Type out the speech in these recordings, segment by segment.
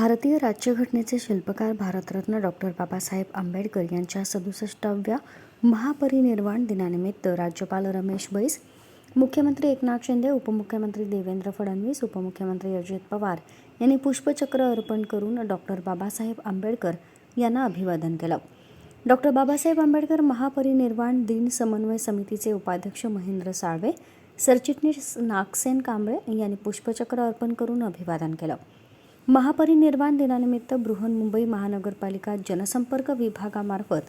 भारतीय राज्यघटनेचे शिल्पकार भारतरत्न डॉक्टर बाबासाहेब आंबेडकर यांच्या सदुसष्टाव्या महापरिनिर्वाण दिनानिमित्त राज्यपाल रमेश बैस मुख्यमंत्री एकनाथ शिंदे उपमुख्यमंत्री देवेंद्र फडणवीस उपमुख्यमंत्री अजित पवार यांनी पुष्पचक्र अर्पण करून डॉक्टर बाबासाहेब आंबेडकर यांना अभिवादन केलं. डॉक्टर बाबासाहेब आंबेडकर महापरिनिर्वाण दिन समन्वय समितीचे उपाध्यक्ष महेंद्र साळवे सरचिटणीस नागसेन कांबळे यांनी पुष्पचक्र अर्पण करून अभिवादन केलं. महापरिनिर्वाण दिनानिमित्त बृहन्मुंबई महानगरपालिका जनसंपर्क विभागामार्फत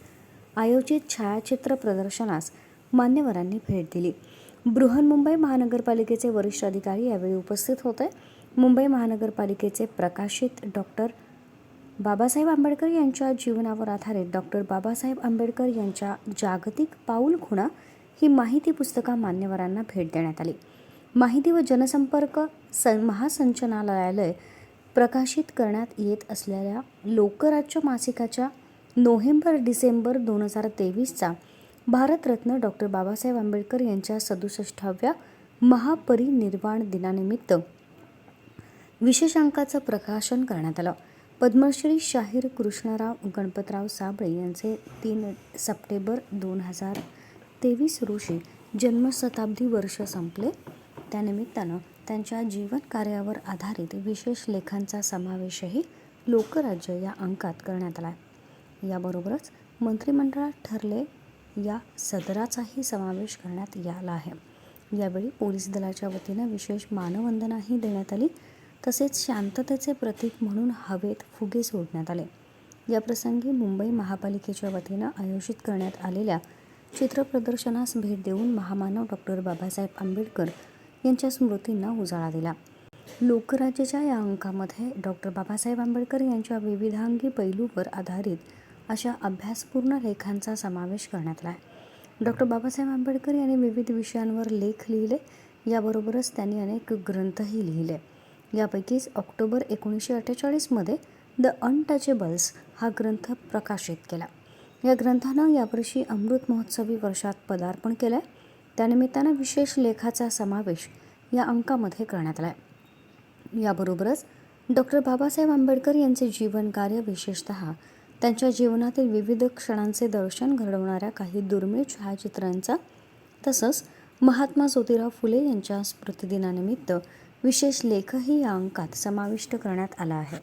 आयोजित छायाचित्र प्रदर्शनास मान्यवरांनी भेट दिली. बृहन्मुंबई महानगरपालिकेचे वरिष्ठ अधिकारी यावेळी उपस्थित होते. मुंबई महानगरपालिकेचे प्रकाशित डॉक्टर बाबासाहेब आंबेडकर यांच्या जीवनावर आधारित डॉक्टर बाबासाहेब आंबेडकर यांच्या जागतिक पाऊल खुणा ही माहिती पुस्तका मान्यवरांना भेट देण्यात आली. माहिती व जनसंपर्क स महासंचनालयालय प्रकाशित करण्यात येत असलेल्या लोकराज्य मासिकाच्या नोव्हेंबर डिसेंबर दोन हजार तेवीसचा भारतरत्न डॉक्टर बाबासाहेब आंबेडकर यांच्या सदुसष्टाव्या महापरिनिर्वाण दिनानिमित्त विशेषांकाचं प्रकाशन करण्यात आलं. पद्मश्री शाहीर कृष्णराव गणपतराव साबळे यांचे तीन सप्टेंबर दोन हजार तेवीस रोजी जन्मशताब्दी वर्ष संपले. त्यानिमित्तानं त्यांच्या जीवन कार्यावर आधारित विशेष लेखांचा समावेशही लोकराज्य या अंकात करण्यात आला आहे. याबरोबरच मंत्रिमंडळात ठरले या सदराचाही समावेश करण्यात आला आहे. यावेळी पोलीस दलाच्या वतीनं विशेष मानवंदनाही देण्यात आली तसेच शांततेचे प्रतीक म्हणून हवेत फुगे सोडण्यात आले. याप्रसंगी मुंबई महापालिकेच्या वतीनं आयोजित करण्यात आलेल्या चित्रप्रदर्शनास भेट देऊन महामानव डॉक्टर बाबासाहेब आंबेडकर यांच्या स्मृतींना उजाळा दिला. लोकराज्याच्या या अंकामध्ये डॉक्टर बाबासाहेब आंबेडकर यांच्या विविधांगी पैलूवर आधारित अशा अभ्यासपूर्ण लेखांचा समावेश करण्यात आला. आहे डॉक्टर बाबासाहेब आंबेडकर यांनी विविध विषयांवर लेख लिहिले. याबरोबरच त्यांनी अनेक ग्रंथही लिहिले. यापैकीच ऑक्टोबर एकोणीसशे अठ्ठेचाळीसमध्ये द अनटचेबल्स हा ग्रंथ प्रकाशित केला. या ग्रंथानं यावर्षी अमृत महोत्सवी वर्षात पदार्पण केलं आहे त्यानिमित्तानं विशेष लेखाचा समावेश या अंकामध्ये करण्यात आला आहे याबरोबरच डॉक्टर बाबासाहेब आंबेडकर यांचे जीवन कार्य विशेषत त्यांच्या जीवनातील विविध क्षणांचे दर्शन घडवणाऱ्या काही दुर्मिळ छायाचित्रांचा तसंच महात्मा ज्योतिराव फुले यांच्या स्मृतिदिनानिमित्त विशेष लेखही या अंकात समाविष्ट करण्यात आला आहे.